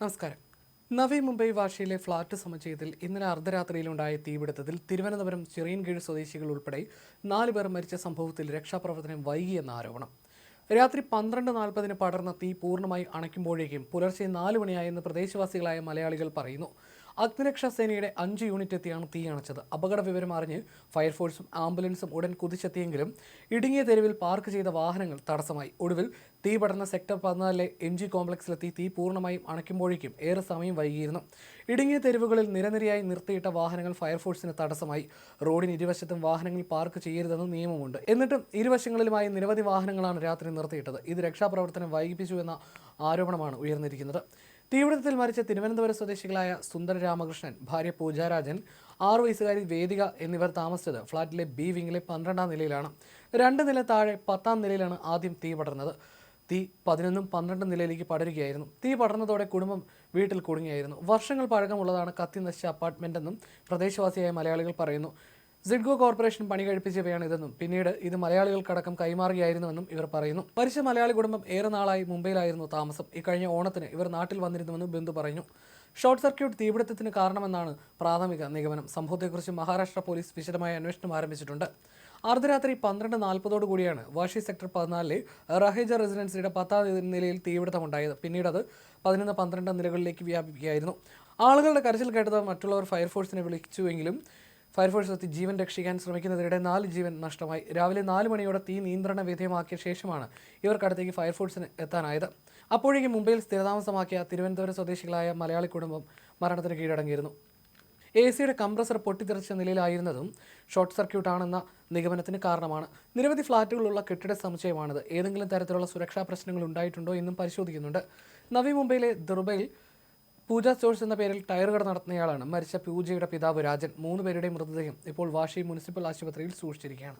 നമസ്കാരം. നവി മുംബൈ വാഷിയിലെ ഫ്ളാറ്റ് സമുച്ചയത്തിൽ ഇന്നലെ അർദ്ധരാത്രിയിലുണ്ടായ തീപിടുത്തത്തിൽ തിരുവനന്തപുരം ചിറയൻകീഴ് സ്വദേശികൾ ഉൾപ്പെടെ നാല് പേർ മരിച്ച സംഭവത്തിൽ രക്ഷാപ്രവർത്തനം വൈകിയെന്ന ആരോപണം. രാത്രി പന്ത്രണ്ട് നാൽപ്പതിന് പടർന്ന തീ പൂർണമായി അണയ്ക്കുമ്പോഴേക്കും പുലർച്ചെ നാല് മണിയായെന്ന് പ്രദേശവാസികളായ മലയാളികൾ പറയുന്നു. അഗ്നിരക്ഷാ സേനയുടെ അഞ്ച് യൂണിറ്റ് എത്തിയാണ് തീ അണച്ചത്. അപകട വിവരം അറിഞ്ഞ് ഫയർഫോഴ്സും ആംബുലൻസും ഉടൻ കുതിച്ചെത്തിയെങ്കിലും ഇടുങ്ങിയ തെരുവിൽ പാർക്ക് ചെയ്ത വാഹനങ്ങൾ തടസ്സമായി. ഒടുവിൽ തീ പടർന്ന സെക്ടർ പതിനാലിലെ എം ജി കോംപ്ലക്സിലെത്തി തീ പൂർണമായും അണയ്ക്കുമ്പോഴേക്കും ഏറെ സമയം വൈകിയിരുന്നു. ഇടുങ്ങിയ തെരുവുകളിൽ നിരനിരയായി നിർത്തിയിട്ട വാഹനങ്ങൾ ഫയർഫോഴ്സിന് തടസ്സമായി. റോഡിന് ഇരുവശത്തും വാഹനങ്ങൾ പാർക്ക് ചെയ്യരുതെന്ന് നിയമമുണ്ട്. എന്നിട്ടും ഇരുവശങ്ങളിലുമായി നിരവധി വാഹനങ്ങളാണ് രാത്രി നിർത്തിയിട്ടത്. ഇത് രക്ഷാപ്രവർത്തനം വൈകിപ്പിച്ചു എന്ന ആരോപണമാണ് ഉയർന്നിരിക്കുന്നത്. തീപിടുത്തത്തിൽ മരിച്ച തിരുവനന്തപുരം സ്വദേശികളായ സുന്ദര രാമകൃഷ്ണൻ ഭാര്യ പൂജാരാജൻ ആറു വയസ്സുകാരി വേദിക എന്നിവർ താമസിച്ചത് ഫ്ളാറ്റിലെ ബി വിങ്ങിലെ പന്ത്രണ്ടാം നിലയിലാണ്. രണ്ട് നില താഴെ പത്താം നിലയിലാണ് ആദ്യം തീ പടർന്നത്. തീ പതിനൊന്നും പന്ത്രണ്ടും നിലയിലേക്ക് പടരുകയായിരുന്നു. തീ പടർന്നതോടെ കുടുംബം വീട്ടിൽ കുടുങ്ങിയായിരുന്നു. വർഷങ്ങൾ പഴക്കമുള്ളതാണ് കത്തി നശിച്ച അപ്പാർട്ട്മെന്റെന്നും പ്രദേശവാസിയായ മലയാളികൾ പറയുന്നു. സിഡ്കോ കോർപ്പറേഷൻ പണി കഴിപ്പിച്ചവയാണ് ഇതെന്നും പിന്നീട് ഇത് മലയാളികൾക്കടക്കം കൈമാറുകയായിരുന്നുവെന്നും ഇവർ പറയുന്നു. മരിച്ച മലയാളി കുടുംബം ഏറെ നാളായി മുംബൈയിലായിരുന്നു താമസം. ഇക്കഴിഞ്ഞ ഓണത്തിന് ഇവർ നാട്ടിൽ വന്നിരുന്നുവെന്നും ബിന്ദു പറഞ്ഞു. ഷോർട്ട് സർക്യൂട്ട് തീപിടുത്തത്തിന് കാരണമെന്നാണ് പ്രാഥമിക നിഗമനം. സംഭവത്തെക്കുറിച്ച് മഹാരാഷ്ട്ര പോലീസ് വിശദമായ അന്വേഷണം ആരംഭിച്ചിട്ടുണ്ട്. അർദ്ധരാത്രി പന്ത്രണ്ട് നാൽപ്പതോടു കൂടിയാണ് വാഷി സെക്ടർ പതിനാലിലെ റഹേജ റെസിഡൻസിയുടെ പത്താം നിലയിൽ തീപിടുത്തമുണ്ടായത്. പിന്നീട് അത് പതിനൊന്ന് പന്ത്രണ്ട് നിലകളിലേക്ക് വ്യാപിക്കുകയായിരുന്നു ആളുകളുടെ കരച്ചിൽ കേട്ടത് മറ്റുള്ളവർ ഫയർഫോഴ്സിനെ വിളിച്ചുവെങ്കിലും ഫയർഫോഴ്സ് എത്തി ജീവൻ രക്ഷിക്കാൻ ശ്രമിക്കുന്നതിനിടെ നാല് ജീവൻ നഷ്ടമായി. രാവിലെ നാല് മണിയോടെ തീ നിയന്ത്രണ വിധേയമാക്കിയ ശേഷമാണ് ഇവർക്കടുത്തേക്ക് ഫയർഫോഴ്സിന് എത്താനായത്. അപ്പോഴേക്കും മുംബൈയിൽ സ്ഥിരതാമസമാക്കിയ തിരുവനന്തപുരം സ്വദേശികളായ മലയാളി കുടുംബം മരണത്തിന് കീഴടങ്ങിയിരുന്നു. എ സിയുടെ കംപ്രസർ പൊട്ടിത്തെറിച്ച നിലയിലായിരുന്നതും ഷോർട്ട് സർക്യൂട്ടാണെന്ന നിഗമനത്തിന് കാരണമാണ്. നിരവധി ഫ്ളാറ്റുകളുള്ള കെട്ടിട സമുച്ചയമാണിത്. ഏതെങ്കിലും തരത്തിലുള്ള സുരക്ഷാ പ്രശ്നങ്ങൾ ഉണ്ടായിട്ടുണ്ടോ എന്നും പരിശോധിക്കുന്നുണ്ട്. നവി മുംബൈയിലെ ദുർബയിൽ പൂജ സ്റ്റോഴ്സ് എന്ന പേരിൽ ടയർ കട നടത്തുന്നയാളാണ് മരിച്ച പൂജയുടെ പിതാവ് രാജൻ. മൂന്ന് പേരുടെയും മൃതദേഹം ഇപ്പോൾ വാഷി മുനിസിപ്പൽ ആശുപത്രിയിൽ സൂക്ഷിച്ചിരിക്കുകയാണ്.